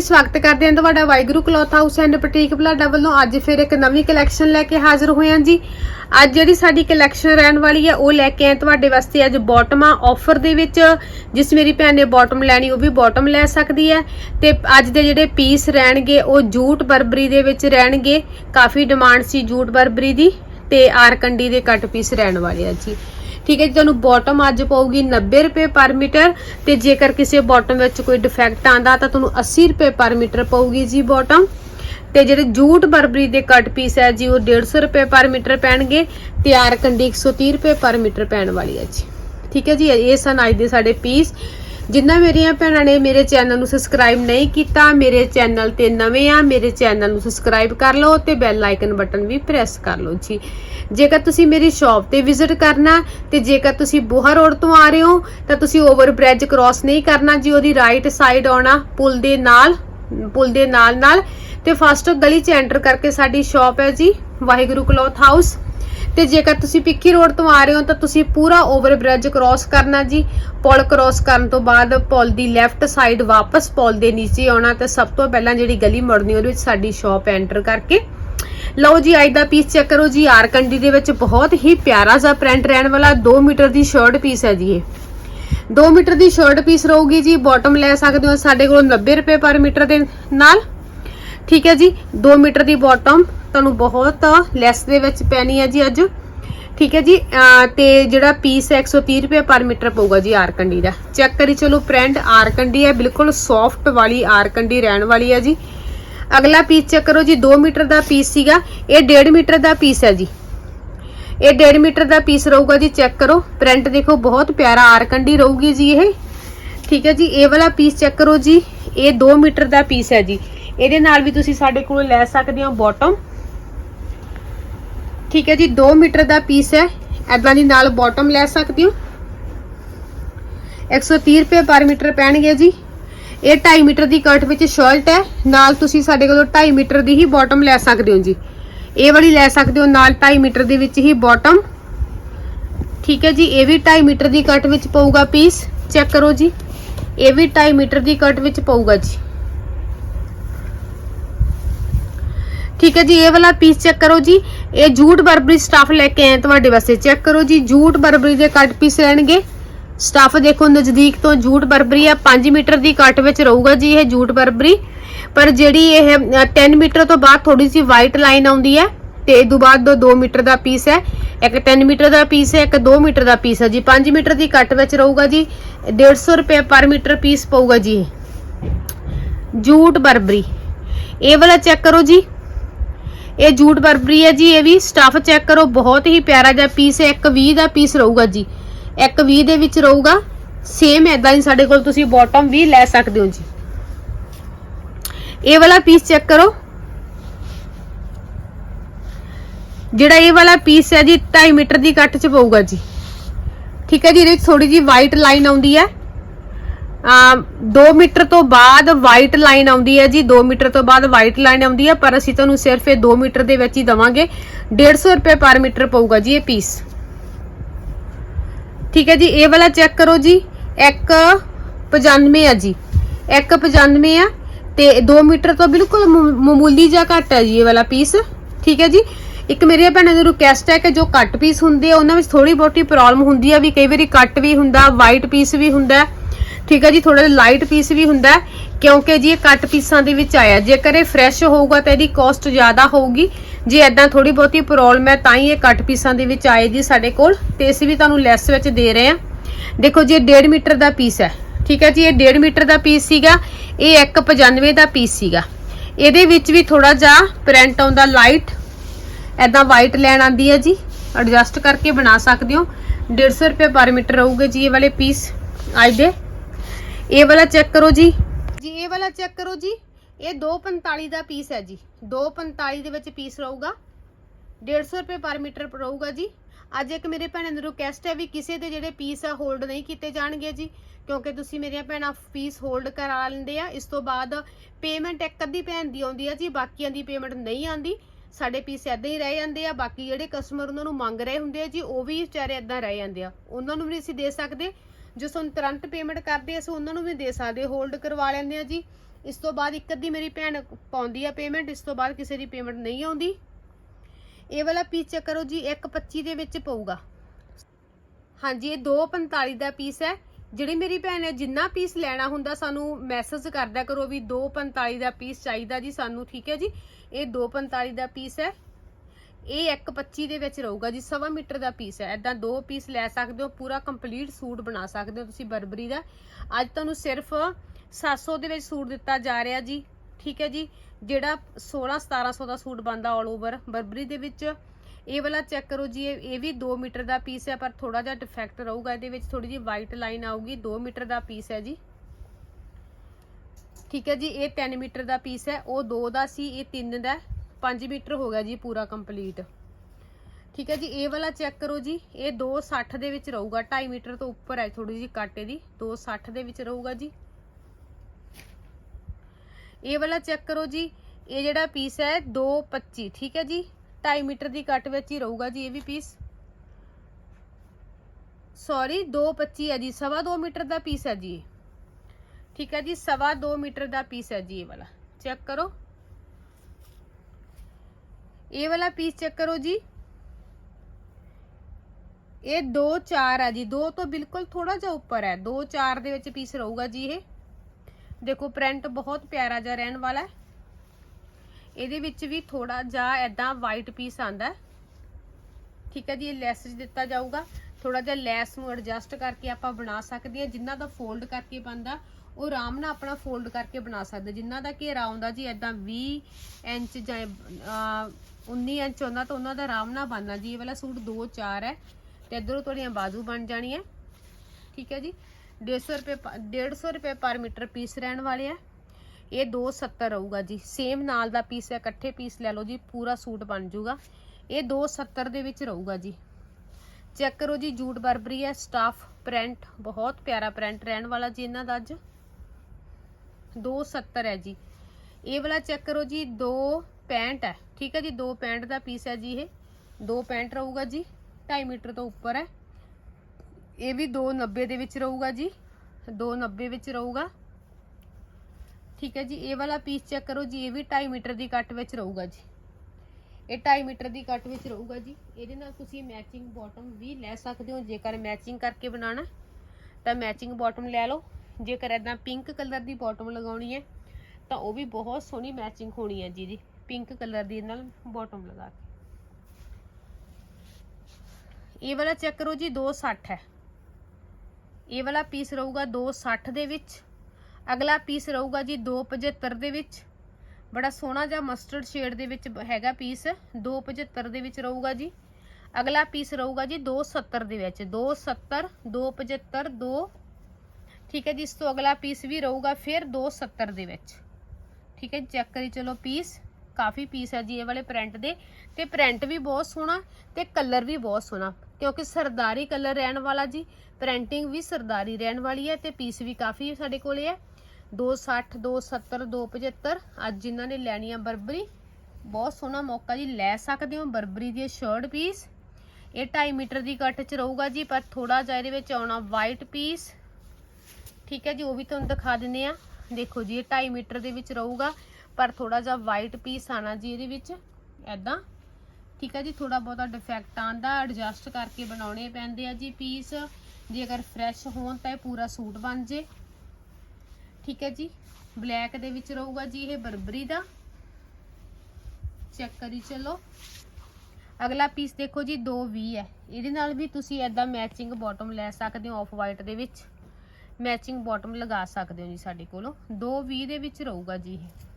ਸਵਾਗਤ ਕਰਦੇ ਹਾਂ ਤੁਹਾਡਾ Waheguru cloth house and boutique Balada ਵੱਲੋਂ ਅੱਜ ਫਿਰ ਇੱਕ ਨਵੀਂ ਕਲੈਕਸ਼ਨ ਲੈ ਕੇ ਹਾਜ਼ਰ ਹੋਏ ਹਾਂ ਜੀ। ਅੱਜ ਜਿਹੜੀ ਸਾਡੀ ਕਲੈਕਸ਼ਨ ਰਹਿਣ ਵਾਲੀ ਹੈ, ਉਹ ਲੈ ਕੇ ਆਏ ਤੁਹਾਡੇ ਵਾਸਤੇ ਅੱਜ ਬਾਟਮਾਂ ਆਫਰ ਦੇ ਵਿੱਚ, ਜਿਸ ਮੇਰੀ ਭੈਣ ਨੇ ਬਾਟਮ ਲੈਣੀ, ਉਹ ਵੀ ਬਾਟਮ ਲੈ ਸਕਦੀ ਹੈ। ਤੇ ਅੱਜ ਦੇ ਜਿਹੜੇ ਪੀਸ ਰਹਿਣਗੇ, ਉਹ ਜੂਟ ਬਰਬਰੀ ਦੇ ਵਿੱਚ ਰਹਿਣਗੇ। ਕਾਫੀ ਡਿਮਾਂਡ ਸੀ ਜੂਟ ਬਰਬਰੀ ਦੀ ਤੇ ਆਰਕੰਡੀ ਦੇ ਕੱਟ ਪੀਸ ਰਹਿਣ ਵਾਲੇ ਆ ਜੀ। ਠੀਕ ਹੈ ਜੀ, ਤੁਹਾਨੂੰ ਬਾਟਮ ਅੱਜ ਪਊਗੀ 90 ਰੁਪਏ ਪਰ ਮੀਟਰ ਤੇ ਜੇਕਰ ਕਿਸੇ ਬਾਟਮ ਵਿੱਚ ਕੋਈ ਡਿਫੈਕਟ ਆਂਦਾ ਤਾਂ ਤੁਹਾਨੂੰ 80 ਰੁਪਏ ਪਰ ਮੀਟਰ ਪਊਗੀ ਜੀ ਬਾਟਮ ਤੇ ਜਿਹੜੇ ਜੂਟ ਬਰਬਰੀ ਦੇ ਕੱਟ ਪੀਸ ਹੈ ਜੀ, ਉਹ 150 ਰੁਪਏ ਪਰ ਮੀਟਰ ਪੈਣਗੇ। ਤੇ ਆਰਕੰਡੀ 130 ਰੁਪਏ ਪਰ ਮੀਟਰ ਪੈਣ ਵਾਲੀ ਹੈ ਜੀ। ਠੀਕ ਹੈ ਜੀ, ਇਹ ਸਨ ਅੱਜ ਦੇ ਸਾਡੇ ਪੀਸ ਜਿੰਨਾ ਮੇਰੀਆਂ ਭੈਣਾਂ ਨੇ ਮੇਰੇ ਚੈਨਲ ਨੂੰ ਸਬਸਕ੍ਰਾਈਬ ਨਹੀਂ ਕੀਤਾ, ਮੇਰੇ ਚੈਨਲ ਤੇ ਨਵੇਂ ਆ, ਮੇਰੇ ਚੈਨਲ ਨੂੰ ਸਬਸਕ੍ਰਾਈਬ ਕਰ ਲਓ ਤੇ ਬੈਲ ਆਈਕਨ ਬਟਨ ਵੀ ਪ੍ਰੈਸ ਕਰ ਲਓ ਜੀ। ਜੇਕਰ ਤੁਸੀਂ ਮੇਰੀ ਸ਼ਾਪ ਤੇ ਵਿਜ਼ਿਟ ਕਰਨਾ ਤੇ ਜੇਕਰ ਤੁਸੀਂ ਬੋਹਾ ਰੋਡ ਤੋਂ ਆ ਰਹੇ ਹੋ, ਤਾਂ ਤੁਸੀਂ ਓਵਰ ਬ੍ਰਿਜ ਕ੍ਰਾਸ ਨਹੀਂ ਕਰਨਾ ਜੀ, ਉਹਦੀ ਰਾਈਟ ਸਾਈਡ ਆਉਣਾ, ਪੁਲ ਦੇ ਨਾਲ, ਪੁਲ ਦੇ ਨਾਲ ਨਾਲ ਤੇ ਫਸਟ ਗਲੀ ਚ ਐਂਟਰ ਕਰਕੇ ਸਾਡੀ ਸ਼ਾਪ ਹੈ ਜੀ, ਵਾਹਿਗੁਰੂ ਕਲੋਥ ਹਾਊਸ ਤੇ ਜੇਕਰ ਤੁਸੀਂ ਪਿੱਕੀ ਰੋਡ ਤੋਂ ਆ ਰਹੇ ਹੋ ਤਾਂ ਤੁਸੀਂ ਪੂਰਾ ਓਵਰ ਬ੍ਰਿਜ ਕ੍ਰਾਸ ਕਰਨਾ ਜੀ। ਪੁਲ ਕ੍ਰਾਸ ਕਰਨ ਤੋਂ ਬਾਅਦ ਪੁਲ ਦੀ ਲੈਫਟ ਸਾਈਡ ਵਾਪਸ ਪੁਲ ਦੇ ਨੀਚੇ ਆਉਣਾ ਤੇ ਸਭ ਤੋਂ ਪਹਿਲਾਂ ਜਿਹੜੀ ਗਲੀ ਮੁੜਨੀ ਉਹਦੇ ਵਿੱਚ ਸਾਡੀ ਸ਼ਾਪ ਐਂਟਰ ਕਰਕੇ। ਲਓ ਜੀ, ਅੱਜ ਦਾ ਪੀਸ ਚੈੱਕ ਕਰੋ ਜੀ ਆਰ ਕੰਡੀ ਦੇ ਵਿੱਚ ਬਹੁਤ ਹੀ ਪਿਆਰਾ ਜਿਹਾ ਪ੍ਰਿੰਟ ਰਹਿਣ ਵਾਲਾ 2 ਮੀਟਰ ਦੀ ਸ਼ਰਟ ਪੀਸ ਹੈ ਜੀ ਇਹ। 2 ਮੀਟਰ ਦੀ ਸ਼ਰਟ ਪੀਸ ਰਹੂਗੀ ਜੀ ਬਾਟਮ ਲੈ ਸਕਦੇ ਹੋ ਸਾਡੇ ਕੋਲ 90 ਰੁਪਏ ਪਰ ਮੀਟਰ ਦੇ ਨਾਲ। ਠੀਕ ਹੈ ਜੀ 2 ਮੀਟਰ ਦੀ ਬਾਟਮ ਤੁਹਾਨੂੰ ਬਹੁਤ ਲੈਸ ਦੇ ਵਿੱਚ ਪੈਣੀ ਹੈ ਜੀ ਅੱਜ। ਠੀਕ ਹੈ ਜੀ, ਅਹ, ਤੇ ਜਿਹੜਾ ਪੀਸ ਹੈ 130 ਰੁਪਏ ਪਰ ਮੀਟਰ ਪਊਗਾ ਜੀ ਆਰ ਕੰਡੀ ਦਾ। ਚੈੱਕ ਕਰੀ ਚਲੋ ਪ੍ਰਿੰਟ ਆਰ ਕੰਡੀ ਹੈ, ਬਿਲਕੁਲ ਸੌਫਟ ਵਾਲੀ ਆਰ ਕੰਡੀ ਰਹਿਣ ਵਾਲੀ ਹੈ ਜੀ। ਅਗਲਾ ਪੀਸ ਚੈੱਕ ਕਰੋ ਜੀ 2 ਮੀਟਰ ਦਾ ਪੀਸ ਸੀਗਾ, ਇਹ 1.5 ਮੀਟਰ ਦਾ ਪੀਸ ਹੈ ਜੀ। ਇਹ 1.5 ਮੀਟਰ ਦਾ ਪੀਸ ਰਹੂਗਾ ਜੀ ਚੈੱਕ ਕਰੋ। ਪ੍ਰਿੰਟ ਦੇਖੋ, ਬਹੁਤ ਪਿਆਰਾ ਆਰ ਕੰਡੀ ਰਹੂਗੀ ਜੀ ਇਹ। ਠੀਕ ਹੈ ਜੀ, ਇਹ ਵਾਲਾ ਪੀਸ ਚੈੱਕ ਕਰੋ ਜੀ, ਇਹ 2 ਮੀਟਰ ਦਾ ਪੀਸ ਹੈ ਜੀ। ਇਹਦੇ ਨਾਲ ਵੀ ਤੁਸੀਂ ਸਾਡੇ ਕੋਲ ਲੈ ਸਕਦੇ ਹੋ ਬਾਟਮ ਠੀਕ ਹੈ ਜੀ 2 ਮੀਟਰ ਦਾ ਪੀਸ ਹੈ। ਐਦਾਂ ਦੀ ਨਾਲ ਬਾਟਮ ਲੈ ਸਕਦੇ ਹੋ। 130 ਰੁਪਏ ਪਰ ਮੀਟਰ ਪੈਣਗੇ ਜੀ। ਇਹ 2.5 ਮੀਟਰ ਦੀ ਕਟ ਵਿੱਚ ਸ਼ਰਟ ਹੈ। ਨਾਲ ਤੁਸੀਂ ਸਾਡੇ ਕੋਲੋਂ 2.5 ਮੀਟਰ ਦੀ ਹੀ ਬਾਟਮ ਲੈ ਸਕਦੇ ਹੋ ਜੀ। ਇਹ ਵਾਲੀ ਲੈ ਸਕਦੇ ਹੋ, ਨਾਲ 2.5 ਮੀਟਰ ਦੇ ਵਿੱਚ ਹੀ ਬਾਟਮ ਠੀਕ ਹੈ ਜੀ, ਇਹ ਵੀ 2.5 ਮੀਟਰ ਦੀ ਕਟ ਵਿੱਚ ਪਊਗਾ ਪੀਸ ਚੈੱਕ ਕਰੋ ਜੀ। ਇਹ ਵੀ 2.5 ਮੀਟਰ ਦੀ ਕਟ ਵਿੱਚ ਪਊਗਾ ਜੀ। ਠੀਕ ਹੈ ਜੀ ਇਹ ਵਾਲਾ ਪੀਸ ਚੈੱਕ ਕਰੋ ਜੀ। ਇਹ ਜੂਟ ਬਰਬਰੀ ਸਟਫ ਲੈ ਕੇ ਆਏ ਤੁਹਾਡੇ ਵਾਸਤੇ। ਚੈੱਕ ਕਰੋ ਜੀ ਜੂਟ ਬਰਬਰੀ ਦੇ ਕੱਟ ਪੀਸ ਰਹਿਣਗੇ। ਸਟਫ ਦੇਖੋ ਨਜ਼ਦੀਕ ਤੋਂ ਜੂਟ ਬਰਬਰੀ ਆ 5 ਮੀਟਰ ਦੀ ਕੱਟ ਵਿੱਚ ਰਹੂਗਾ ਜੀ ਇਹ ਜੂਟ ਬਰਬਰੀ। ਪਰ ਜਿਹੜੀ ਇਹ ਅ, 10 ਮੀਟਰ ਤੋਂ ਬਾਅਦ ਥੋੜੀ ਸੀ ਵਾਈਟ ਲਾਈਨ ਆਉਂਦੀ ਹੈ ਤੇ ਇਹ ਤੋਂ ਬਾਅਦ 2 ਮੀਟਰ ਦਾ ਪੀਸ ਹੈ। ਇੱਕ 10 ਮੀਟਰ ਦਾ ਪੀਸ ਹੈ ਇੱਕ 2 ਮੀਟਰ ਦਾ ਪੀਸ ਹੈ ਜੀ। 5 ਮੀਟਰ ਦੀ ਕੱਟ ਵਿੱਚ ਰਹੂਗਾ ਜੀ 150 ਰੁਪਏ ਪਰ ਮੀਟਰ ਪੀਸ ਪਊਗਾ ਜੀ। ਇਹ। Jute Burberry. ਇਹ ਵਾਲਾ ਚੈੱਕ ਕਰੋ ਜੀ। ਇਹ ਜੂਟ ਬਰਬਰੀ ਹੈ ਜੀ, ਇਹ ਵੀ ਸਟਫ ਚੈੱਕ ਕਰੋ, ਬਹੁਤ ਹੀ ਪਿਆਰਾ ਜਿਹਾ ਪੀਸ ਹੈ, ਇੱਕ 20 ਦਾ ਪੀਸ ਰਹੂਗਾ ਜੀ। ਇੱਕ 20 ਦੇ ਵਿੱਚ ਰਹੂਗਾ ਸੇਮ ਐਦਾਂ ਹੀ ਸਾਡੇ ਕੋਲ ਤੁਸੀਂ ਬਾਟਮ ਵੀ ਲੈ ਸਕਦੇ ਹੋ ਜੀ। ਇਹ ਵਾਲਾ ਪੀਸ ਚੈੱਕ ਕਰੋ। ਜਿਹੜਾ ਇਹ ਵਾਲਾ ਪੀਸ ਹੈ ਜੀ 2.5 ਮੀਟਰ ਦੀ ਕੱਟ ਚ ਪਊਗਾ ਜੀ। ਠੀਕ ਹੈ ਜੀ, ਇਹਦੇ ਵਿੱਚ ਥੋੜੀ ਜੀ ਵਾਈਟ ਲਾਈਨ ਆਉਂਦੀ ਹੈ। 2 ਮੀਟਰ ਤੋਂ ਬਾਅਦ ਵਾਈਟ ਲਾਈਨ ਆਉਂਦੀ ਹੈ ਜੀ 2 ਮੀਟਰ ਤੋਂ ਬਾਅਦ ਵਾਈਟ ਲਾਈਨ ਆਉਂਦੀ ਹੈ, ਪਰ ਅਸੀਂ ਤੁਹਾਨੂੰ ਸਿਰਫ ਇਹ 2 ਮੀਟਰ ਦੇ ਵਿੱਚ ਹੀ ਦਵਾਂਗੇ। 150 ਰੁਪਏ ਪਰ ਮੀਟਰ ਪਊਗਾ ਜੀ ਇਹ ਪੀਸ ਠੀਕ ਹੈ ਜੀ, ਇਹ ਵਾਲਾ ਚੈੱਕ ਕਰੋ ਜੀ। ਇੱਕ 95 ਹੈ ਜੀ। ਇੱਕ 95 ਆ, ਤੇ 2 ਮੀਟਰ ਤੋਂ ਬਿਲਕੁਲ ਮਾਮੂਲੀ ਜਿਹਾ ਘੱਟ ਹੈ ਜੀ ਇਹ ਵਾਲਾ ਪੀਸ ਠੀਕ ਹੈ ਜੀ। ਇੱਕ ਮੇਰੀਆਂ ਭੈਣਾਂ ਦੀ ਰਿਕੁਐਸਟ ਹੈ ਕਿ ਜੋ ਕੱਟ ਪੀਸ ਹੁੰਦੇ ਆ, ਉਹਨਾਂ ਵਿੱਚ ਥੋੜੀ ਬਹੁਤੀ ਪ੍ਰੋਬਲਮ ਹੁੰਦੀ ਆ ਵੀ ਕਈ ਵਾਰੀ ਕੱਟ ਵੀ ਹੁੰਦਾ ਵਾਈਟ ਪੀਸ ਵੀ ਹੁੰਦਾ। ਠੀਕ ਹੈ ਜੀ ਥੋੜਾ ਜਿਹਾ ਲਾਈਟ ਪੀਸ ਵੀ ਹੁੰਦਾ ਕਿਉਂਕਿ ਜੀ ਇਹ ਕੱਟ ਪੀਸਾਂ ਦੇ ਵਿੱਚ ਆਇਆ। ਜੇਕਰ ਇਹ ਫਰੈਸ਼ ਹੋਊਗਾ ਤਾਂ ਇਹਦੀ ਕਾਸਟ ਜ਼ਿਆਦਾ ਹੋਊਗੀ। ਜੇ ਐਦਾਂ ਥੋੜੀ ਬਹੁਤੀ ਪ੍ਰੋਬਲਮ ਹੈ ਤਾਂ ਹੀ ਇਹ ਕੱਟ ਪੀਸਾਂ ਦੇ ਵਿੱਚ ਆਏ ਜੀ ਸਾਡੇ ਕੋਲ, ਤੇ ਅਸੀਂ ਵੀ ਤੁਹਾਨੂੰ ਲੈਸ ਵਿੱਚ ਦੇ ਰਹੇ ਹਾਂ। ਦੇਖੋ ਜੀ, ਇਹ 1.5 ਮੀਟਰ ਦਾ ਪੀਸ ਹੈ। ਠੀਕ ਹੈ ਜੀ, ਇਹ 1.5 ਮੀਟਰ ਦਾ ਪੀਸ ਸੀਗਾ, ਇਹ 195 ਦਾ ਪੀਸ ਸੀਗਾ। ਇਹਦੇ ਵਿੱਚ ਵੀ ਥੋੜਾ ਜਿਹਾ ਪ੍ਰਿੰਟ ਆਉਂਦਾ ਲਾਈਟ ਐਦਾਂ ਵਾਈਟ ਲੈਣ ਆਂਦੀ ਹੈ ਜੀ। ਐਡਜਸਟ ਕਰਕੇ ਬਣਾ ਸਕਦੇ ਹੋ। 150 ਰੁਪਏ ਪਰ ਮੀਟਰ ਰਹੂਗੇ ਜੀ ਇਹ ਵਾਲੇ ਪੀਸ ਅੱਜ ਦੇ। ਇਹ ਵਾਲਾ ਚੈੱਕ ਕਰੋ ਜੀ। ਜੀ, ਇਹ ਵਾਲਾ ਚੈੱਕ ਕਰੋ ਜੀ। ਇਹ 245 ਦਾ ਪੀਸ ਹੈ ਜੀ। 245 ਦੇ ਵਿੱਚ ਪੀਸ ਰਹੂਗਾ। 150 ਰੁਪਏ ਪਰ ਮੀਟਰ ਰਹੂਗਾ ਜੀ। ਅੱਜ ਇੱਕ ਮੇਰੇ ਭੈਣਾਂ ਨੂੰ ਰਿਕੁਐਸਟ ਹੈ ਵੀ ਕਿਸੇ ਦੇ ਜਿਹੜੇ ਪੀਸ ਆ ਹੋਲਡ ਨਹੀਂ ਕੀਤੇ ਜਾਣਗੇ ਜੀ। ਕਿਉਂਕਿ ਤੁਸੀਂ ਮੇਰੀਆਂ ਭੈਣਾਂ ਪੀਸ ਹੋਲਡ ਕਰਾ ਲੈਂਦੇ ਆ। ਇਸ ਤੋਂ ਬਾਅਦ ਪੇਮੈਂਟ ਇੱਕ ਅੱਧੀ ਭੈਣ ਦੀ ਆਉਂਦੀ ਆ ਜੀ। ਬਾਕੀਆਂ ਦੀ ਪੇਮੈਂਟ ਨਹੀਂ ਆਉਂਦੀ। ਸਾਡੇ ਪੀਸ ਐਦਾਂ ਹੀ ਰਹਿ ਜਾਂਦੇ ਆ। ਬਾਕੀ ਜਿਹੜੇ ਕਸਟਮਰ ਉਹਨਾਂ ਨੂੰ ਮੰਗ ਰਹੇ ਹੁੰਦੇ ਆ ਜੀ, ਉਹ ਵੀ ਵਿਚਾਰੇ ਐਦਾਂ ਰਹਿ ਜਾਂਦੇ ਆ। ਉਹਨਾਂ ਨੂੰ ਵੀ ਨਹੀਂ ਅਸੀਂ ਦੇ ਸਕਦੇ। ਜੋ ਸਾਨੂੰ ਤੁਰੰਤ ਪੇਮੈਂਟ ਕਰਦੇ ਅਸੀਂ ਉਹਨਾਂ ਨੂੰ ਵੀ ਦੇ ਸਕਦੇ ਹੋਲਡ ਕਰਵਾ ਲੈਂਦੇ ਆ ਜੀ। ਇਸ ਤੋਂ ਬਾਅਦ ਇੱਕ ਅੱਧੀ ਮੇਰੀ ਭੈਣ ਪਾਉਂਦੀ ਆ ਪੇਮੈਂਟ ਇਸ ਤੋਂ ਬਾਅਦ ਕਿਸੇ ਦੀ ਪੇਮੈਂਟ ਨਹੀਂ ਆਉਂਦੀ। ਇਹ ਵਾਲਾ ਪੀਸ ਚੈੱਕ ਕਰੋ ਜੀ 1.25 ਦੇ ਵਿੱਚ ਪਊਗਾ। ਹਾਂਜੀ, ਇਹ 2.45 ਦਾ ਪੀਸ ਹੈ। ਜਿਹੜੀ ਮੇਰੀ ਭੈਣ ਹੈ, ਜਿੰਨਾ ਪੀਸ ਲੈਣਾ ਹੁੰਦਾ, ਸਾਨੂੰ ਮੈਸੇਜ ਕਰਦਾ ਕਰੋ ਵੀ 2.45 ਦਾ ਪੀਸ ਚਾਹੀਦਾ ਜੀ ਸਾਨੂੰ, ਠੀਕ ਹੈ ਜੀ? ਇਹ 2.45 ਦਾ ਪੀਸ ਹੈ। ਇਹ 1.25 ਦੇ ਵਿੱਚ ਰਹੂਗਾ ਜੀ, ਸਵਾ ਮੀਟਰ ਦਾ ਪੀਸ ਹੈ। ਐਦਾਂ ਦੋ ਪੀਸ ਲੈ ਸਕਦੇ ਹੋ, ਪੂਰਾ ਕੰਪਲੀਟ ਸੂਟ ਬਣਾ ਸਕਦੇ ਹੋ ਤੁਸੀਂ ਬਰਬਰੀ ਦਾ। ਅੱਜ ਤੁਹਾਨੂੰ ਸਿਰਫ 700 ਦੇ ਵਿੱਚ ਸੂਟ ਦਿੱਤਾ ਜਾ ਰਿਹਾ ਜੀ, ਠੀਕ ਹੈ ਜੀ। ਜਿਹੜਾ 16 1700 ਦਾ ਸੂਟ ਬਣਦਾ 올 ਓਵਰ ਬਰਬਰੀ ਦੇ ਵਿੱਚ, ਇਹ ਵਾਲਾ ਚੈੱਕ ਕਰੋ ਜੀ, ਇਹ ਵੀ 2 ਮੀਟਰ ਦਾ ਪੀਸ ਹੈ, ਪਰ ਥੋੜਾ ਜਿਹਾ ਡਿਫੈਕਟ ਰਹੂਗਾ ਇਹਦੇ ਵਿੱਚ ਥੋੜੀ ਜਿਹੀ ਵਾਈਟ ਲਾਈਨ ਆਊਗੀ 2 ਮੀਟਰ ਦਾ ਪੀਸ ਹੈ ਜੀ। ਠੀਕ ਹੈ ਜੀ, ਇਹ 3 ਮੀਟਰ ਦਾ ਪੀਸ ਹੈ, ਉਹ 2 ਦਾ ਸੀ, ਇਹ 3 ਦਾ 5 ਮੀਟਰ ਹੋ ਗਿਆ ਜੀ ਪੂਰਾ ਕੰਪਲੀਟ। ਠੀਕ ਹੈ ਜੀ, ਇਹ ਵਾਲਾ ਚੈੱਕ ਕਰੋ ਜੀ, ਇਹ 260 ਦੇ ਵਿੱਚ ਰਹੂਗਾ 2.5 ਮੀਟਰ ਤੋਂ ਉੱਪਰ ਹੈ ਥੋੜੀ ਜਿਹੀ ਕਾਟੇ ਦੀ 260 ਦੇ ਵਿੱਚ ਰਹੂਗਾ ਜੀ। ਇਹ ਵਾਲਾ ਚੈੱਕ ਕਰੋ ਜੀ, ਇਹ ਜਿਹੜਾ ਪੀਸ ਹੈ 225 ਠੀਕ ਹੈ ਜੀ 2.5 ਮੀਟਰ ਦੀ ਕੱਟ ਵਿੱਚ ਹੀ ਰਹੂਗਾ ਜੀ ਇਹ ਵੀ ਪੀਸ। ਸੌਰੀ 225 ਹੈ ਜੀ, ਸਵਾ 2 ਮੀਟਰ ਦਾ ਪੀਸ ਹੈ ਜੀ ਇਹ। ਠੀਕ ਹੈ ਜੀ, ਸਵਾ 2 ਮੀਟਰ ਦਾ ਪੀਸ ਹੈ ਜੀ ਇਹ ਵਾਲਾ। ਚੈੱਕ ਕਰੋ। ਇਹ ਵਾਲਾ ਪੀਸ ਚੈੱਕ ਕਰੋ ਜੀ। ਇਹ 2 4 ਆ ਜੀ। 2 ਤੋਂ ਬਿਲਕੁਲ ਥੋੜਾ ਜਿਹਾ ਉੱਪਰ ਹੈ। 2 4 ਦੇ ਵਿੱਚ ਪੀਸ ਰਹੂਗਾ ਜੀ ਇਹ। ਦੇਖੋ ਪ੍ਰਿੰਟ ਬਹੁਤ ਪਿਆਰਾ ਜਿਹਾ ਰਹਿਣ ਵਾਲਾ ਹੈ। ਇਹਦੇ ਵਿੱਚ ਵੀ ਥੋੜਾ ਜਿਹਾ ਐਦਾਂ ਵਾਈਟ ਪੀਸ ਆਂਦਾ ਠੀਕ ਹੈ ਜੀ, ਇਹ ਲੈਸ ਦਿੱਤਾ ਜਾਊਗਾ। ਥੋੜਾ ਜਿਹਾ ਲੈਸ ਨੂੰ ਐਡਜਸਟ ਕਰਕੇ ਆਪਾਂ ਬਣਾ ਸਕਦੇ ਹਾਂ। ਜਿਨ੍ਹਾਂ ਦਾ ਫੋਲਡ ਕਰਕੇ ਬੰਦਾ ਉਹ ਆਰਾਮ ਨਾਲ ਆਪਣਾ ਫੋਲਡ ਕਰਕੇ ਬਣਾ ਸਕਦੇ। ਜਿਨ੍ਹਾਂ ਦਾ ਘੇਰਾ ਆਉਂਦਾ ਜੀ ਐਦਾਂ 20 ਇੰਚ ਜਾਂ 19 ਇੰਚ ਹੁੰਦਾ ਤਾਂ ਉਹਨਾਂ ਦਾ ਆਰਾਮ ਨਾਲ ਬਣਨਾ। ਜੀ, ਇਹ ਵਾਲਾ ਸੂਟ 2 4 ਹੈ ਤੇ ਇਧਰੋਂ ਤੁਹਾਡੀਆਂ ਬਾਜ਼ੂ ਬਣ ਜਾਣੀਆਂ। ਠੀਕ ਹੈ ਜੀ? 150 ਰੁਪਏ ਪ- 150 ਰੁਪਏ ਪਰ ਮੀਟਰ ਪੀਸ ਰਹਿਣ ਵਾਲੇ ਆ। ਇਹ 270 ਰਹੂਗਾ ਜੀ। ਸੇਮ ਨਾਲ ਦਾ ਪੀਸ ਹੈ, ਇਕੱਠੇ ਪੀਸ ਲੈ ਲਓ ਜੀ, ਪੂਰਾ ਸੂਟ ਬਣ ਜਾਊਗਾ। ਇਹ 270 ਦੇ ਵਿੱਚ ਰਹੂਗਾ ਜੀ। ਚੈੱਕ ਕਰੋ ਜੀ, ਜੂਟ ਬਰਬਰੀ ਹੈ, ਸਟਾਫ ਪ੍ਰਿੰਟ, ਬਹੁਤ ਪਿਆਰਾ ਪ੍ਰਿੰਟ ਰਹਿਣ ਵਾਲਾ ਜੀ ਇਹਨਾਂ ਦਾ ਅੱਜ। 270 ਹੈ ਜੀ। ਇਹ ਵਾਲਾ ਚੈੱਕ ਕਰੋ ਜੀ 265 ਹੈ। ਠੀਕ ਹੈ ਜੀ 265 ਦਾ ਪੀਸ ਹੈ ਜੀ ਇਹ। 265 ਰਹੂਗਾ ਜੀ 2.5 ਮੀਟਰ ਤੋਂ ਉੱਪਰ ਹੈ। ਇਹ ਵੀ 290 ਦੇ ਵਿੱਚ ਰਹੂਗਾ ਜੀ। 290 ਵਿੱਚ ਰਹੂਗਾ। ਠੀਕ ਹੈ ਜੀ, ਇਹ ਵਾਲਾ ਪੀਸ ਚੈੱਕ ਕਰੋ ਜੀ, ਇਹ ਵੀ 2.5 ਮੀਟਰ ਦੀ ਕੱਟ ਵਿੱਚ ਰਹੂਗਾ ਜੀ। ਇਹ 2.5 ਮੀਟਰ ਦੀ ਕੱਟ ਵਿੱਚ ਰਹੂਗਾ ਜੀ। ਇਹਦੇ ਨਾਲ ਤੁਸੀਂ ਮੈਚਿੰਗ ਬਾਟਮ ਵੀ ਲੈ ਸਕਦੇ ਹੋ। ਜੇਕਰ ਮੈਚਿੰਗ ਕਰਕੇ ਬਣਾਉਣਾ ਤਾਂ ਮੈਚਿੰਗ ਬਾਟਮ ਲੈ ਲਓ। ਜੇਕਰ ਇਦਾਂ ਪਿੰਕ ਕਲਰ ਦੀ ਬਾਟਮ ਲਗਾਉਣੀ ਹੈ, ਤਾਂ ਉਹ ਵੀ ਬਹੁਤ ਸੋਹਣੀ ਮੈਚਿੰਗ ਹੋਣੀ ਹੈ ਜੀ ਦੀ ਪਿੰਕ ਕਲਰ ਦੀ ਨਾਲ ਬਾਟਮ ਲਗਾ ਕੇ ਇਹ ਵਾਲਾ ਚੈੱਕ ਕਰੋ ਜੀ 260 ਹੈ ਇਹ ਵਾਲਾ ਪੀਸ ਰਹੂਗਾ 260 ਦੇ ਵਿੱਚ ਅਗਲਾ ਪੀਸ ਰਹੂਗਾ ਜੀ 275 ਦੇ ਵਿੱਚ ਬੜਾ ਸੋਹਣਾ ਜਿਹਾ ਮਸਟਰਡ ਸ਼ੇਡ ਦੇ ਵਿੱਚ ਬ- ਹੈਗਾ ਪੀਸ 275 ਦੇ ਵਿੱਚ ਰਹੂਗਾ ਜੀ ਅਗਲਾ ਪੀਸ ਰਹੂਗਾ ਜੀ 270 ਦੇ ਵਿੱਚ 270 275 2 ਠੀਕ ਹੈ ਜੀ ਇਸ ਤੋਂ ਅਗਲਾ ਪੀਸ ਵੀ ਰਹੂਗਾ ਫਿਰ 270 ਦੇ ਵਿੱਚ ਠੀਕ ਹੈ ਚੈੱਕ ਕਰੀ ਚਲੋ ਪੀਸ ਕਾਫੀ ਪੀਸ ਹੈ ਜੀ ਇਹ ਵਾਲੇ ਪ੍ਰਿੰਟ ਦੇ। ਤੇ ਪ੍ਰਿੰਟ ਵੀ ਬਹੁਤ ਸੋਹਣਾ ਤੇ ਕਲਰ ਵੀ ਬਹੁਤ ਸੋਹਣਾ, ਕਿਉਂਕਿ ਸਰਦਾਰੀ ਕਲਰ ਰਹਿਣ ਵਾਲਾ ਜੀ ਪ੍ਰਿੰਟਿੰਗ ਵੀ ਸਰਦਾਰੀ ਰਹਿਣ ਵਾਲੀ ਹੈ ਤੇ ਪੀਸ ਵੀ ਕਾਫੀ ਸਾਡੇ ਕੋਲੇ ਹੈ। 260 270 275 ਅੱਜ ਜਿਨ੍ਹਾਂ ਨੇ ਲੈਣੀ ਆ ਬਰਬਰੀ। ਬਹੁਤ ਸੋਹਣਾ ਮੌਕਾ ਜੀ, ਲੈ ਸਕਦੇ ਹੋ ਬਰਬਰੀ ਦੀ ਸ਼ਰਟ ਪੀਸ ਇਹ 2.5 ਮੀਟਰ ਦੀ ਕੱਟ ਚ ਰਹੂਗਾ ਜੀ, ਪਰ ਥੋੜਾ ਜਿਹਾ ਇਹਦੇ ਵਿੱਚ ਆਉਣਾ ਵਾਈਟ ਪੀਸ ਠੀਕ ਹੈ ਜੀ, ਉਹ ਵੀ ਤੁਹਾਨੂੰ ਦਿਖਾ ਦਿੰਨੇ ਆ। ਦੇਖੋ ਜੀ, ਇਹ 2.5 ਮੀਟਰ ਦੇ ਵਿੱਚ ਰਹੂਗਾ। ਪਰ ਥੋੜਾ ਜਿਹਾ ਵਾਈਟ ਪੀਸ ਆਣਾ ਜੀ ਇਹਦੇ ਵਿੱਚ ਐਦਾਂ ਠੀਕ ਹੈ ਜੀ, ਥੋੜਾ ਬਹੁਤਾ ਡਿਫੈਕਟ ਆਂਦਾ ਐਡਜਸਟ ਕਰਕੇ ਬਣਾਉਣੇ ਪੈਂਦੇ ਆ ਜੀ ਪੀਸ ਜੇ ਅਗਰ ਫਰੈਸ਼ ਹੋਣ ਤਾਂ ਇਹ ਪੂਰਾ ਸੂਟ ਬਣ ਜੇ। ਠੀਕ ਹੈ ਜੀ ਬਲੈਕ ਦੇ ਵਿੱਚ ਰਹੂਗਾ ਜੀ ਇਹ ਬਰਬਰੀ ਦਾ। ਚੈੱਕ ਕਰੀ ਚਲੋ। ਅਗਲਾ ਪੀਸ ਦੇਖੋ ਜੀ 220 ਹੈ। ਇਹਦੇ ਨਾਲ ਵੀ ਤੁਸੀਂ ਐਦਾਂ ਮੈਚਿੰਗ ਬਾਟਮ ਲੈ ਸਕਦੇ ਹੋ ਆਫ ਵਾਈਟ ਦੇ ਵਿੱਚ। ਮੈਚਿੰਗ ਬਾਟਮ ਲਗਾ ਸਕਦੇ ਹੋ ਜੀ ਸਾਡੇ ਕੋਲੋਂ। 220 ਦੇ ਵਿੱਚ ਰਹੂਗਾ ਜੀ ਇਹ।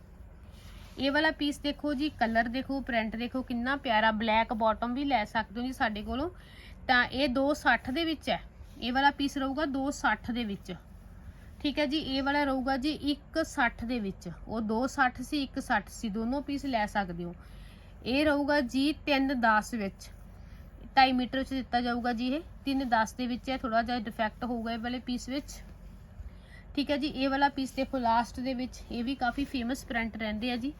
ਇਹ ਵਾਲਾ ਪੀਸ ਦੇਖੋ ਜੀ ਕਲਰ ਦੇਖੋ ਪ੍ਰਿੰਟ ਦੇਖੋ, ਕਿੰਨਾ ਪਿਆਰਾ ਬਲੈਕ ਬਾਟਮ ਵੀ ਲੈ ਸਕਦੇ ਹੋ ਜੀ ਸਾਡੇ ਕੋਲੋਂ। ਤਾਂ ਇਹ 260 ਦੇ ਵਿੱਚ ਹੈ। ਇਹ ਵਾਲਾ ਪੀਸ ਰਹੂਗਾ 260 ਦੇ ਵਿੱਚ। ਠੀਕ ਹੈ ਜੀ, ਇਹ ਵਾਲਾ ਰਹੂਗਾ ਜੀ 160 ਦੇ ਵਿੱਚ। ਉਹ 260 ਸੀ 160 ਸੀ, ਦੋਨੋਂ ਪੀਸ ਲੈ ਸਕਦੇ ਹੋ। ਇਹ ਰਹੂਗਾ ਜੀ 310 ਵਿੱਚ। 2.5 ਮੀਟਰ ਵਿੱਚ ਦਿੱਤਾ ਜਾਊਗਾ ਜੀ ਇਹ। 310 ਦੇ ਵਿੱਚ ਹੈ ਥੋੜਾ ਜਿਹਾ ਡਿਫੈਕਟ ਹੋਊਗਾ ਇਹ ਵਾਲੇ ਪੀਸ ਵਿੱਚ। ਠੀਕ ਹੈ ਜੀ, ਇਹ ਵਾਲਾ ਪੀਸ ਦੇਖੋ ਲਾਸਟ ਦੇ ਵਿੱਚ, ਇਹ ਵੀ ਕਾਫੀ ਫੇਮਸ ਪ੍ਰਿੰਟ ਰਹਿੰਦੇ ਆ ਜੀ।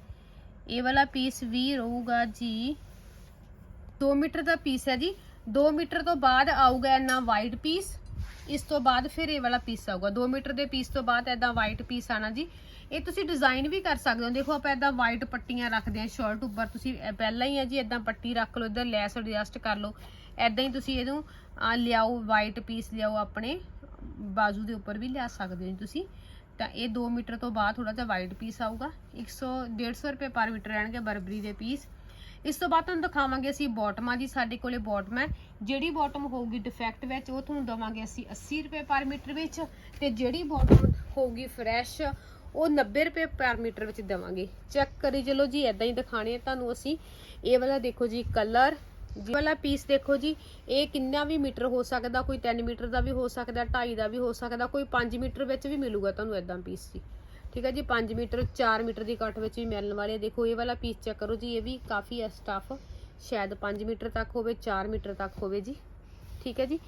ਇਹ ਵਾਲਾ ਪੀਸ ਵੀ ਰਹੂਗਾ ਜੀ 2 ਮੀਟਰ ਦਾ ਪੀਸ ਹੈ ਜੀ। 2 ਮੀਟਰ ਤੋਂ ਬਾਅਦ ਆਊਗਾ ਇਹਨਾਂ ਵਾਈਟ ਪੀਸ ਇਸ ਤੋਂ ਬਾਅਦ ਫਿਰ ਇਹ ਵਾਲਾ ਪੀਸ ਆਊਗਾ। 2 ਮੀਟਰ ਦੇ ਪੀਸ ਤੋਂ ਬਾਅਦ ਐਦਾਂ ਵਾਈਟ ਪੀਸ ਆਣਾ ਜੀ। ਇਹ ਤੁਸੀਂ ਡਿਜ਼ਾਈਨ ਵੀ ਕਰ ਸਕਦੇ ਹੋ। ਦੇਖੋ ਆਪਾਂ ਐਦਾਂ ਵਾਈਟ ਪੱਟੀਆਂ ਰੱਖਦੇ ਹਾਂ ਸ਼ਰਟ ਉੱਪਰ ਤੁਸੀਂ ਪਹਿਲਾਂ ਹੀ ਹੈ ਜੀ ਐਦਾਂ ਪੱਟੀ ਰੱਖ ਲਓ, ਇਧਰ ਲੈਸ ਐਡਜਸਟ ਕਰ ਲਓ। ਐਦਾਂ ਹੀ ਤੁਸੀਂ ਇਹਨੂੰ ਲਿਆਓ ਵਾਈਟ ਪੀਸ ਲਿਆਓ ਆਪਣੇ। ਬਾਜ਼ੂ ਦੇ ਉੱਪਰ ਵੀ ਲਿਆ ਸਕਦੇ ਹੋ ਜੀ ਤੁਸੀਂ। ਤਾਂ ਇਹ 2 ਮੀਟਰ ਤੋਂ ਬਾਅਦ ਥੋੜਾ ਜਿਹਾ ਵਾਈਟ ਪੀਸ ਆਊਗਾ। 100 150 ਰੁਪਏ ਪਰ ਮੀਟਰ ਰਹਿਣਗੇ ਬਰਬਰੀ ਦੇ ਪੀਸ ਇਸ ਤੋਂ ਬਾਅਦ ਤੁਹਾਨੂੰ ਦਿਖਾਵਾਂਗੇ ਅਸੀਂ ਬਾਟਮਾਂ ਦੀ ਸਾਡੇ ਕੋਲੇ ਬਾਟਮ ਹੈ। ਜਿਹੜੀ ਬਾਟਮ ਹੋਊਗੀ ਡਿਫੈਕਟ ਵਿੱਚ, ਉਹ ਤੁਹਾਨੂੰ ਦਵਾਂਗੇ ਅਸੀਂ 80 ਰੁਪਏ ਪਰ ਮੀਟਰ ਵਿੱਚ। ਤੇ ਜਿਹੜੀ ਬਾਟਮ ਹੋਊਗੀ ਫਰੈਸ਼ ਉਹ 90 ਰੁਪਏ ਪਰ ਮੀਟਰ ਵਿੱਚ ਦੇਵਾਂਗੇ। ਚੈੱਕ ਕਰੀ ਚਲੋ ਜੀ ਐਦਾਂ ਹੀ ਦਿਖਾਣੇ ਆ ਤੁਹਾਨੂੰ ਅਸੀਂ। ਇਹ ਵਾਲਾ ਦੇਖੋ ਜੀ ਕਲਰ ਜੀ। ਵਾਲਾ ਪੀਸ ਦੇਖੋ ਜੀ, ਇਹ ਕਿੰਨਾ ਵੀ ਮੀਟਰ ਹੋ ਸਕਦਾ, ਕੋਈ 3 ਮੀਟਰ ਦਾ ਵੀ ਹੋ ਸਕਦਾ 2.5 ਦਾ ਵੀ ਹੋ ਸਕਦਾ, ਕੋਈ 5 ਮੀਟਰ ਵਿੱਚ ਵੀ ਮਿਲੂਗਾ ਤੁਹਾਨੂੰ ਐਦਾਂ ਪੀਸ ਜੀ। ਠੀਕ ਹੈ ਜੀ 5 ਮੀਟਰ 4 ਮੀਟਰ ਦੀ ਕੱਟ ਵਿੱਚ ਵੀ ਮਿਲਣ ਵਾਲੇ ਦੇਖੋ ਇਹ ਵਾਲਾ ਪੀਸ ਚੈੱਕ ਕਰੋ ਜੀ, ਇਹ ਵੀ ਕਾਫੀ ਹੈ ਸਟਫ ਸ਼ਾਇਦ 5 ਮੀਟਰ ਤੱਕ ਹੋਵੇ 4 ਮੀਟਰ ਤੱਕ ਹੋਵੇ ਜੀ। ਠੀਕ ਹੈ ਜੀ,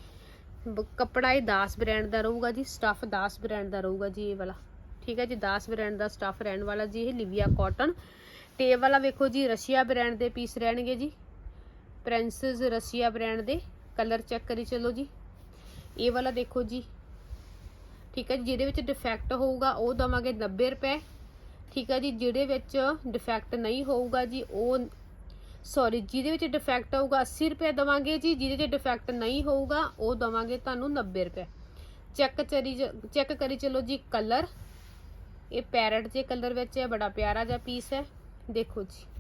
ਬ- ਕੱਪੜਾ ਇਹ 10 ਬ੍ਰਾਂਡ ਦਾ ਰਹੂਗਾ ਜੀ ਸਟਫ 10 ਬ੍ਰਾਂਡ ਦਾ ਰਹੂਗਾ ਜੀ ਇਹ ਵਾਲਾ। ਠੀਕ ਹੈ ਜੀ 10 ਬ੍ਰਾਂਡ ਦਾ ਸਟਫ ਰਹਿਣ ਵਾਲਾ ਜੀ, ਇਹ ਲਿਵੀਆ ਕਾਟਨ ਤੇ ਇਹ ਵਾਲਾ ਵੇਖੋ ਜੀ, ਰਸ਼ੀਆ ਬ੍ਰਾਂਡ ਦੇ ਪੀਸ ਰਹਿਣਗੇ ਜੀ। ਪ੍ਰਿੰਸਸ ਰਸ਼ੀਆ ਬ੍ਰਾਂਡ ਦੇ ਕਲਰ ਚੈੱਕ ਕਰੀ ਚਲੋ ਜੀ। ਇਹ ਵਾਲਾ ਦੇਖੋ ਜੀ। ਠੀਕ ਹੈ ਜੀ, ਜਿਹਦੇ ਵਿੱਚ ਡਿਫੈਕਟ ਹੋਊਗਾ, ਉਹ ਦਵਾਂਗੇ 90 ਰੁਪਏ। ਠੀਕ ਹੈ ਜੀ, ਜਿਹਦੇ ਵਿੱਚ ਡਿਫੈਕਟ ਨਹੀਂ ਹੋਊਗਾ ਜੀ, ਉਹ ਸੌਰੀ ਜਿਹਦੇ ਵਿੱਚ ਡਿਫੈਕਟ ਹੋਊਗਾ 80 ਰੁਪਏ ਦਵਾਂਗੇ ਜੀ, ਜਿਹਦੇ ਵਿੱਚ ਡਿਫੈਕਟ ਨਹੀਂ ਹੋਊਗਾ, ਉਹ ਦਵਾਂਗੇ ਤੁਹਾਨੂੰ 90 ਰੁਪਏ। ਚੈੱਕ ਕਰੀ ਚੈੱਕ ਕਰੀ ਚਲੋ ਜੀ ਕਲਰ। ਇਹ ਪੈਰਟ ਜੇ ਕਲਰ ਵਿੱਚ ਹੈ, ਬੜਾ ਪਿਆਰਾ ਜਿਹਾ ਪੀਸ ਹੈ। ਦੇਖੋ ਜੀ।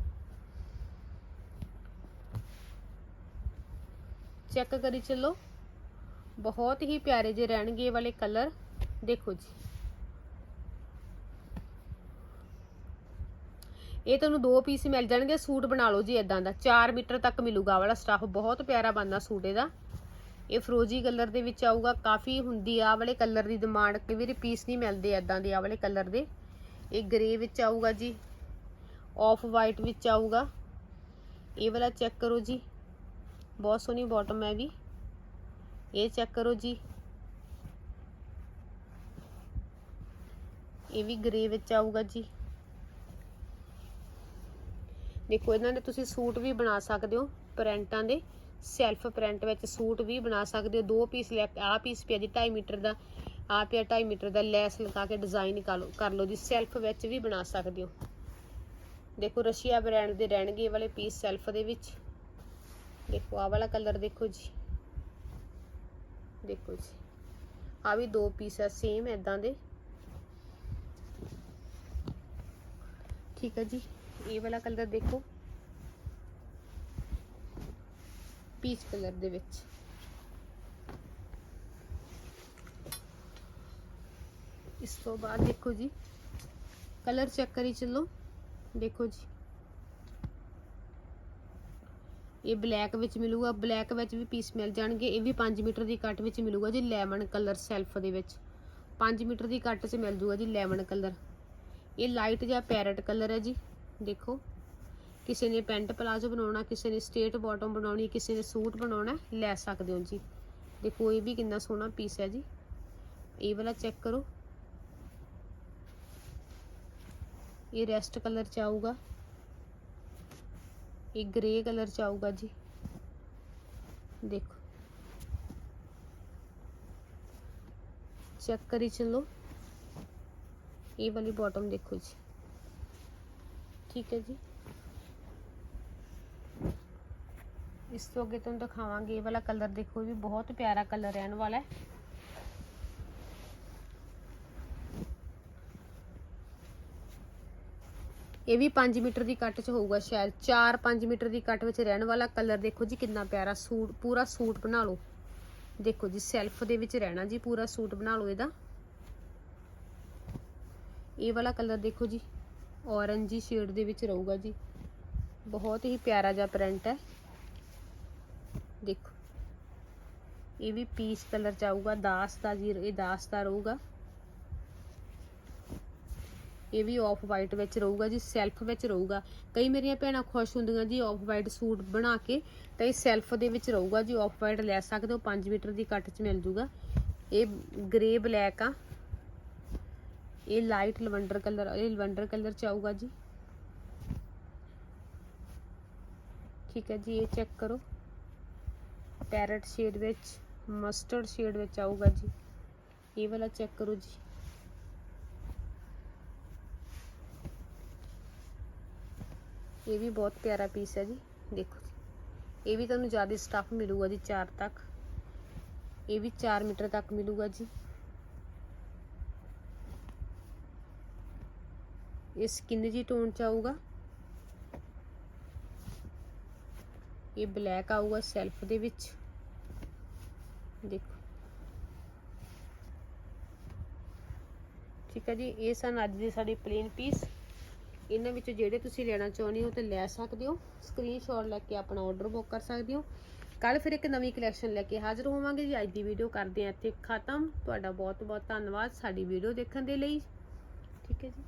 ਚੈੱਕ ਕਰੀ ਚੱਲੋ। ਬਹੁਤ ਹੀ ਪਿਆਰੇ ਜੇ ਰਹਿਣਗੇ ਇਹ ਵਾਲੇ ਕਲਰ। ਦੇਖੋ ਜੀ। ਇਹ ਤੁਹਾਨੂੰ ਦੋ ਪੀਸ ਮਿਲ ਜਾਣਗੇ, ਸੂਟ ਬਣਾ ਲਓ ਜੀ ਇਦਾਂ ਦਾ। 4 ਮੀਟਰ ਤੱਕ ਮਿਲੂਗਾ ਵਾਲਾ ਸਟਾਫ, ਬਹੁਤ ਪਿਆਰਾ ਬਣਦਾ ਸੂਟ ਇਹਦਾ। ਇਹ ਫਰੋਜੀ ਕਲਰ ਦੇ ਵਿੱਚ ਆਊਗਾ, ਕਾਫੀ ਹੁੰਦੀ ਆ ਵਾਲੇ ਕਲਰ ਦੀ ਡਿਮਾਂਡ ਕਈ ਵਾਰੀ ਪੀਸ ਨਹੀਂ ਮਿਲਦੇ ਇਦਾਂ ਦੇ ਆ ਵਾਲੇ ਕਲਰ ਦੇ। ਇਹ ਗ੍ਰੇ ਵਿੱਚ ਆਊਗਾ ਜੀ। ਆਫ ਵਾਈਟ ਵਿੱਚ ਆਊਗਾ। ਇਹ ਵਾਲਾ ਚੈੱਕ ਕਰੋ ਜੀ। ਬਹੁਤ ਸੋਹਣੀ ਬਾਟਮ ਹੈ ਵੀ। ਇਹ ਚੈੱਕ ਕਰੋ ਜੀ। ਇਹ ਵੀ ਗ੍ਰੇ ਵਿੱਚ ਆਊਗਾ ਜੀ। ਦੇਖੋ, ਇਹਨਾਂ ਦੇ ਤੁਸੀਂ ਸੂਟ ਵੀ ਬਣਾ ਸਕਦੇ ਹੋ ਪ੍ਰਿੰਟਾਂ ਦੇ। ਸੈਲਫ ਪ੍ਰਿੰਟ ਵਿੱਚ ਸੂਟ ਵੀ ਬਣਾ ਸਕਦੇ ਹੋ। ਦੋ ਪੀਸ ਲੈ ਕੇ, ਆਹ ਪੀਸ ਪਿਆ ਜੀ 2.5 ਮੀਟਰ ਦਾ। ਆਹ ਪਿਆ 2.5 ਮੀਟਰ ਦਾ, ਲੈਸ ਲਗਾ ਕੇ ਡਿਜ਼ਾਈਨ ਕਰ ਲਓ ਕਰ ਲਓ ਜੀ। ਸੈਲਫ ਵਿੱਚ ਵੀ ਬਣਾ ਸਕਦੇ ਹੋ। ਦੇਖੋ, ਰਸ਼ੀਆ ਬ੍ਰਾਂਡ ਦੇ ਰਹਿਣਗੇ ਵਾਲੇ ਪੀਸ ਸੈਲਫ ਦੇ ਵਿੱਚ। ਦੇਖੋ, ਆਹ ਵਾਲਾ ਕਲਰ ਦੇਖੋ ਜੀ। ਦੇਖੋ ਜੀ। ਆ ਵੀ ਦੋ ਪੀਸ ਆ ਸੇਮ ਐਦਾਂ ਦੇ। ਠੀਕ ਹੈ ਜੀ। ਇਹ ਵਾਲਾ ਕਲਰ ਦੇਖੋ। ਪੀਚ ਕਲਰ ਦੇ ਵਿੱਚ। ਇਸ ਤੋਂ ਬਾਅਦ ਦੇਖੋ ਜੀ। ਕਲਰ ਚੈੱਕ ਕਰੀ ਚੱਲੋ। ਦੇਖੋ ਜੀ। ਇਹ ਬਲੈਕ ਵਿੱਚ ਮਿਲੂਗਾ ਬਲੈਕ ਵਿੱਚ ਵੀ ਪੀਸ ਮਿਲ ਜਾਣਗੇ, ਇਹ ਵੀ 5 ਮੀਟਰ ਦੀ ਕੱਟ ਵਿੱਚ ਮਿਲੂਗਾ ਜੀ ਲੈਮਨ ਕਲਰ ਸੈਲਫ ਦੇ ਵਿੱਚ। 5 ਮੀਟਰ ਦੀ ਕੱਟ 'ਚ ਮਿਲ ਜੂਗਾ ਜੀ ਲੈਮਨ ਕਲਰ ਇਹ ਲਾਈਟ ਜਾਂ ਪੈਰਟ ਕਲਰ ਹੈ ਜੀ, ਦੇਖੋ। ਕਿਸੇ ਨੇ ਪੈਂਟ ਪਲਾਜ਼ੋ ਬਣਾਉਣਾ, ਕਿਸੇ ਨੇ ਸਟੇਟ ਬਾਟਮ ਬਣਾਉਣੀ, ਕਿਸੇ ਨੇ ਸੂਟ ਬਣਾਉਣਾ, ਲੈ ਸਕਦੇ ਹੋ ਜੀ। ਦੇਖੋ, ਇਹ ਵੀ ਕਿੰਨਾ ਸੋਹਣਾ ਪੀਸ ਹੈ ਜੀ। ਇਹ ਵਾਲਾ ਚੈੱਕ ਕਰੋ। ਇਹ ਰੈਸਟ ਕਲਰ ਚ ਆਊਗਾ। ਇਹ ਗ੍ਰੇ ਕਲਰ ਚ ਆਊਗਾ ਜੀ ਦੇਖੋ ਚੈੱਕ ਕਰੀ ਚਲੋ ਇਹ ਵਾਲੀ ਬਾਟਮ ਦੇਖੋ ਜੀ ਠੀਕ ਹੈ ਜੀ ਇਸ ਤੋਂ ਅੱਗੇ ਤੁਹਾਨੂੰ ਦਿਖਾਵਾਂਗੇ ਇਹ ਵਾਲਾ ਕਲਰ ਦੇਖੋ ਇਹ ਵੀ ਬਹੁਤ ਪਿਆਰਾ ਕਲਰ ਰਹਿਣ ਵਾਲਾ ਹੈ ਇਹ ਵੀ 5 ਮੀਟਰ ਦੀ ਕੱਟ 'ਚ ਹੋਊਗਾ ਸ਼ਾਇਦ। 4-5 ਮੀਟਰ ਦੀ ਕੱਟ ਵਿੱਚ ਰਹਿਣ ਵਾਲਾ ਕਲਰ ਦੇਖੋ ਜੀ ਕਿੰਨਾ ਪਿਆਰਾ ਸੂਟ, ਪੂਰਾ ਸੂਟ ਬਣਾ ਲਓ। ਦੇਖੋ ਜੀ ਸੈਲਫ ਦੇ ਵਿੱਚ ਰਹਿਣਾ ਜੀ, ਪੂਰਾ ਸੂਟ ਬਣਾ ਲਓ ਇਹਦਾ। ਇਹ ਵਾਲਾ ਕਲਰ ਦੇਖੋ ਜੀ, ਔਰੰਜੀ ਸ਼ੇਡ ਦੇ ਵਿੱਚ ਰਹੂਗਾ ਜੀ। ਬਹੁਤ ਹੀ ਪਿਆਰਾ ਜਿਹਾ ਪ੍ਰਿੰਟ ਹੈ। ਦੇਖੋ। ਇਹ ਵੀ ਪੀਸ ਕਲਰ ਚ ਆਊਗਾ, ਦਾਸ ਦਾ ਜੀ, ਇਹ ਦਾਸ ਦਾ ਰਹੂਗਾ। ਇਹ ਵੀ ਆਫ ਵਾਈਟ ਵਿੱਚ ਰਹੂਗਾ ਜੀ ਸੈਲਫ ਵਿੱਚ ਰਹੂਗਾ। ਕਈ ਮੇਰੀਆਂ ਭੈਣਾਂ ਖੁਸ਼ ਹੁੰਦੀਆਂ ਜੀ ਆਫ ਵਾਈਟ ਸੂਟ ਬਣਾ ਕੇ, ਤਾਂ ਇਹ ਸੈਲਫ ਦੇ ਵਿੱਚ ਰਹੂਗਾ ਜੀ ਆਫ ਵਾਈਟ ਲੈ ਸਕਦੇ ਹੋ 5 ਮੀਟਰ ਦੀ ਕੱਟ 'ਚ ਮਿਲ ਜੂਗਾ। ਇਹ ਗ੍ਰੇ ਬਲੈਕ ਆ। ਇਹ ਲਾਈਟ ਲਵੰਡਰ ਕਲਰ ਇਹ ਲਵੰਡਰ ਕਲਰ ਚ ਆਊਗਾ ਜੀ। ਠੀਕ ਹੈ ਜੀ, ਇਹ ਚੈੱਕ ਕਰੋ। ਪੈਰਟ ਸ਼ੇਡ ਵਿੱਚ ਮਸਟਰਡ ਸ਼ੇਡ ਵਿੱਚ ਆਊਗਾ ਜੀ। ਇਹ ਵਾਲਾ ਚੈੱਕ ਕਰੋ ਜੀ। ਇਹ ਵੀ ਬਹੁਤ ਪਿਆਰਾ ਪੀਸ ਹੈ ਜੀ, ਦੇਖੋ ਜੀ। ਇਹ ਵੀ ਤੁਹਾਨੂੰ ਜ਼ਿਆਦਾ ਸਟਫ ਮਿਲੂਗਾ ਜੀ 4 ਤੱਕ। ਇਹ ਵੀ 4 ਮੀਟਰ ਤੱਕ ਮਿਲੂਗਾ ਜੀ। ਇਹ ਸਕਿਨ ਜੀ ਟੋਨ ਚ ਆਊਗਾ। ਇਹ ਬਲੈਕ ਆਊਗਾ ਸੈਲਫ ਦੇ ਵਿੱਚ। ਦੇਖੋ। ਠੀਕ ਹੈ ਜੀ, ਇਹ ਸਨ ਅੱਜ ਦੇ ਸਾਡੇ ਪਲੇਨ ਪੀਸ ਇਹਨਾਂ ਵਿੱਚੋਂ ਜਿਹੜੇ ਤੁਸੀਂ ਲੈਣਾ ਚਾਹੁੰਦੇ ਹੋ ਤੇ ਲੈ ਸਕਦੇ ਹੋ। ਸਕਰੀਨਸ਼ਾਟ ਲੈ ਕੇ ਆਪਣਾ ਆਰਡਰ ਬੁੱਕ ਕਰ ਸਕਦੇ ਹੋ। ਕੱਲ ਫਿਰ ਇੱਕ ਨਵੀਂ ਕਲੈਕਸ਼ਨ ਲੈ ਕੇ ਹਾਜ਼ਰ ਹੋਵਾਂਗੇ ਜੀ। ਅੱਜ ਦੀ ਵੀਡੀਓ ਕਰਦੇ ਹਾਂ ਇੱਥੇ ਖਤਮ। ਤੁਹਾਡਾ ਬਹੁਤ ਬਹੁਤ ਧੰਨਵਾਦ ਸਾਡੀ ਵੀਡੀਓ ਦੇਖਣ ਦੇ ਲਈ। ਠੀਕ ਹੈ ਜੀ।